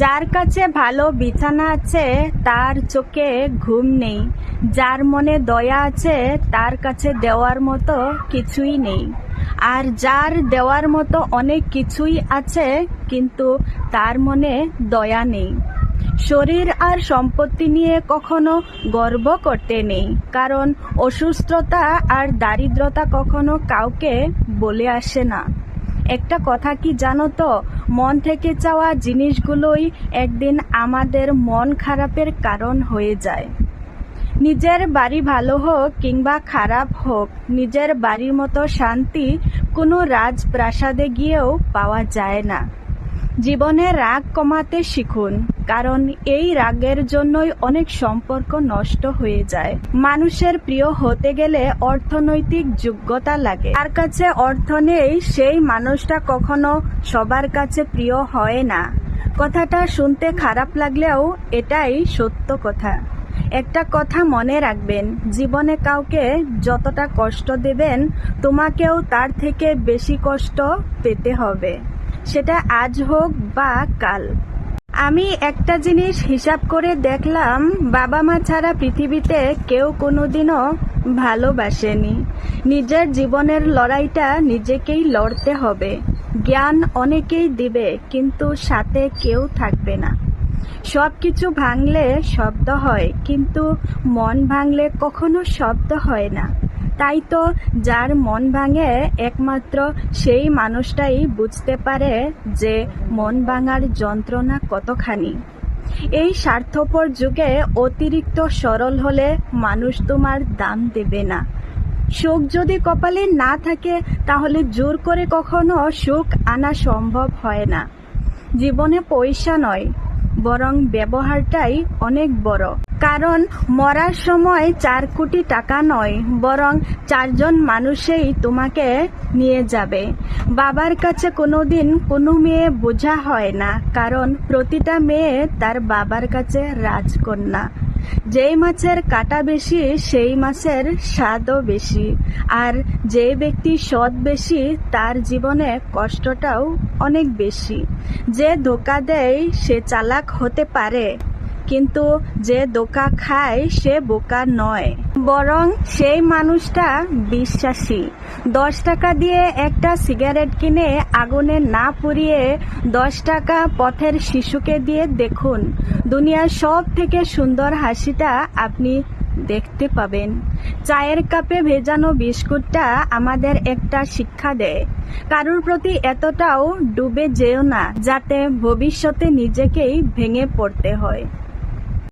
যার কাছে ভালো বিছানা আছে, তার চোখে ঘুম নেই। যার মনে দয়া আছে, তার কাছে দেওয়ার মতো কিছুই নেই। আর যার দেওয়ার মতো অনেক কিছুই আছে, কিন্তু তার মনে দয়া নেই। শরীর আর সম্পত্তি নিয়ে কখনো গর্ব করতে নেই, কারণ অসুস্থতা আর দারিদ্রতা কখনো কাউকে বলে আসে না। একটা কথা কি জানো তো? মন থেকে চাওয়া জিনিসগুলোই একদিন আমাদের মন খারাপের কারণ হয়ে যায়। নিজের বাড়ি ভালো হোক কিংবা খারাপ হোক, নিজের বাড়ির মতো শান্তি কোনো রাজপ্রাসাদে গিয়েও পাওয়া যায় না। জীবনে রাগ কমাতে শিখুন, কারণ এই রাগের জন্যই অনেক সম্পর্ক নষ্ট হয়ে যায়। মানুষের প্রিয় হতে গেলে অর্থনৈতিক যোগ্যতা লাগে। তার কাছে অর্থ নেই, সেই মানুষটা কখনো সবার কাছে প্রিয় হয় না। কথাটা শুনতে খারাপ লাগলেও এটাই সত্য কথা। একটা কথা মনে রাখবেন, জীবনে কাউকে যতটা কষ্ট দেবেন, তোমাকেও তার থেকে বেশি কষ্ট পেতে হবে। সেটা আজ হোক বা কাল। আমি একটা জিনিস হিসাব করে দেখলাম, বাবা মা ছাড়া পৃথিবীতে কেউ কোনোদিনও ভালোবাসেনি। নিজের জীবনের লড়াইটা নিজেকেই লড়তে হবে। জ্ঞান অনেকেই দিবে, কিন্তু সাথে কেউ থাকবে না। সব কিছু ভাঙলে শব্দ হয়, কিন্তু মন ভাঙলে কখনো শব্দ হয় না। তাই তো যার মন ভাঙে একমাত্র সেই মানুষটাই বুঝতে পারে যে মন ভাঙার যন্ত্রণা কতখানি। এই স্বার্থপর যুগে অতিরিক্ত সরল হলে মানুষ তোমার দাম দেবে না। সুখ যদি কপালে না থাকে, তাহলে জোর করে কখনো সুখ আনা সম্ভব হয় না। জীবনে পয়সা নয়, বরং ব্যবহারটাই অনেক বড়। কারণ মরার সময় চার কোটি টাকা নয়, বরং চারজন মানুষেই তোমাকে নিয়ে যাবে। বাবার কাছে কোনোদিন কোনো মেয়ে বোঝা হয় না, কারণ প্রতিটা মেয়ে তার বাবার কাছে রাজকন্যা। যেই মাছের কাটা বেশি, সেই মাছের স্বাদও বেশি, আর যে ব্যক্তি সৎ বেশি, তার জীবনে কষ্টটাও অনেক বেশি। যে ধোকা দেয়, সে চালাক হতে পারে। কিন্তু যে ধোকা খায়, সে বোকা নয়। বরং সেই মানুষটা বিশ্বাসী। দশ টাকা দিয়ে একটা সিগারেট কিনে আগুনে না পুড়িয়ে দশ টাকা পথের শিশুকে দিয়ে দেখুন। দুনিয়ার সব থেকে সুন্দর হাসিটা আপনি দেখতে পাবেন। চায়ের কাপে ভেজানো বিস্কুটটা আমাদের একটা শিক্ষা দেয়। কারোর প্রতি এতটাও ডুবে যেও না, যাতে ভবিষ্যতে নিজেকেই ভেঙে পড়তে হয়।